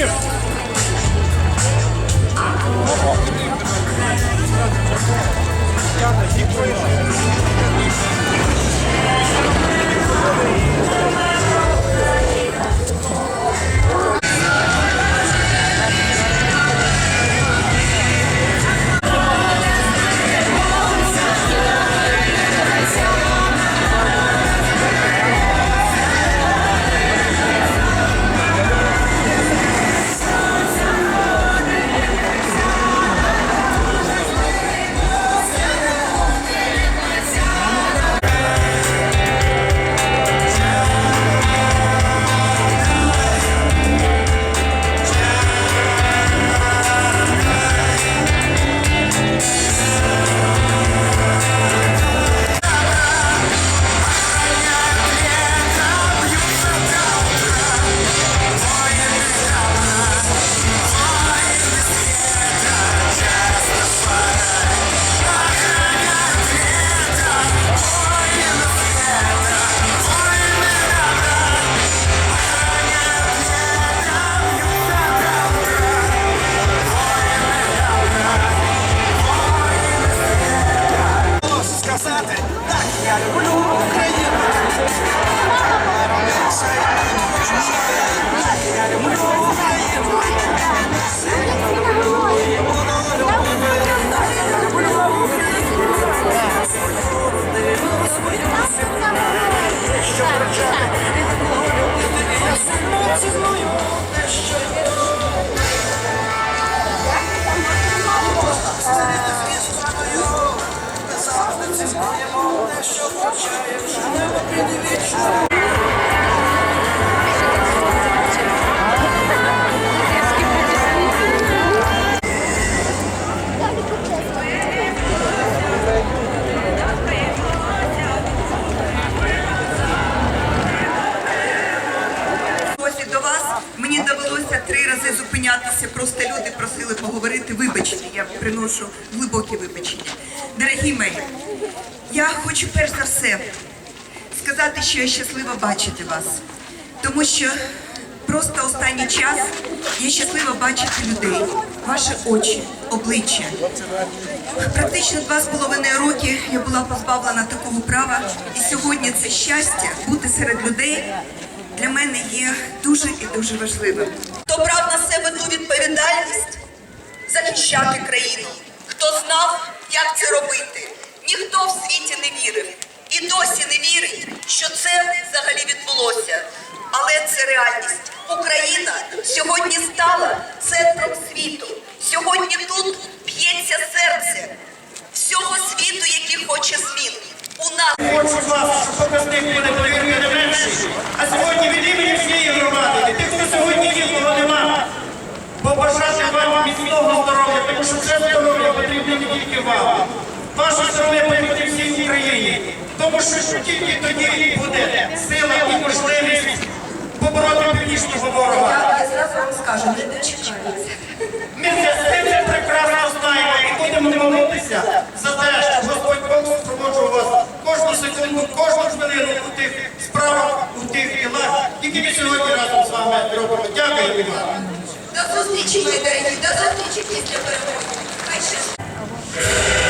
here. Просто люди просили поговорити. Вибачте, я приношу глибокі вибачення. Дорогі мої, я хочу перш за все сказати, що я щаслива бачити вас, тому що просто останній час я щаслива бачити людей, ваші очі, обличчя. Практично два з половиною роки я була позбавлена такого права, і сьогодні це щастя бути серед людей для мене є дуже і дуже важливим. Хто брав на себе ту відповідальність захищати країну, хто знав, як це робити, ніхто в світі не вірив і досі не вірить, що це взагалі відбулося. Але це реальність. Україна сьогодні стала центром світу. Сьогодні тут б'ється серце всього світу, який хоче змін. У нас Хочу вас, щоб показник буде повірити не менший. А сьогодні від імені всієї громади, тих, хто сьогодні нікого нема, побажати вам міцного здоров'я, тому що це здоров'я потрібно не тільки вам. Ваше здоров'я потрібно всій Україні. Тому що тільки тоді буде сила і можливість побороти північного ворога. я зразу вам скажу, не дочекаюся. Ми це це прекрасно знаємо і будемо молитися за те, щоб Господь Бог супроводжував вас кожну секунду, кожну хвилину у тих справах, у тих ділах, які ми сьогодні разом з вами робимо. Дякую вам. До зустрічі, дорогі, до зустрічі після перемоги. Хай щастить.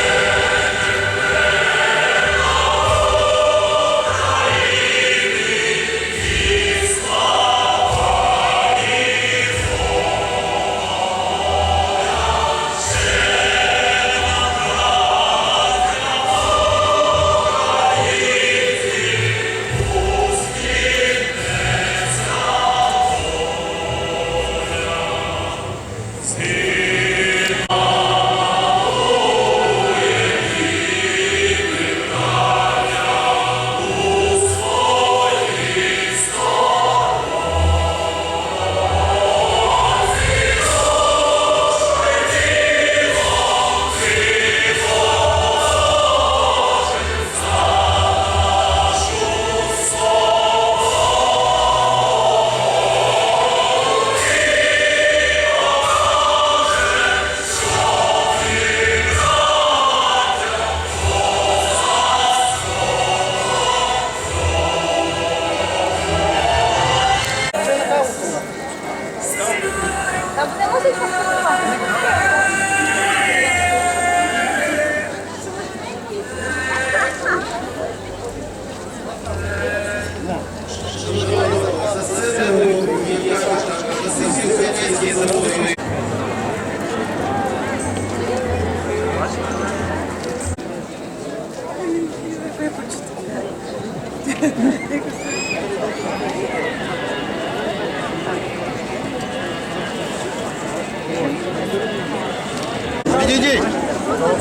Бенедикт!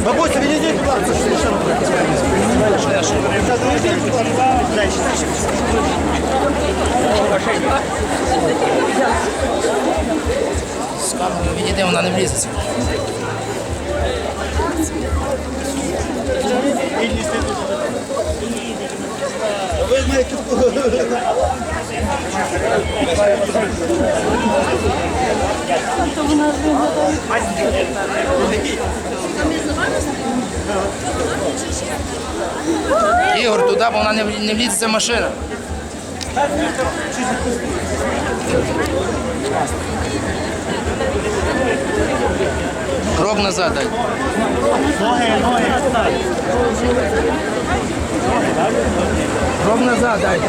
Бабуся, Бенедикт, пожалуйста, З камерою відійди, вона не влізеться. Thank you. Ігор, туди, бо вона не, не влізеться машина. Крок назад дай. Крок назад дай.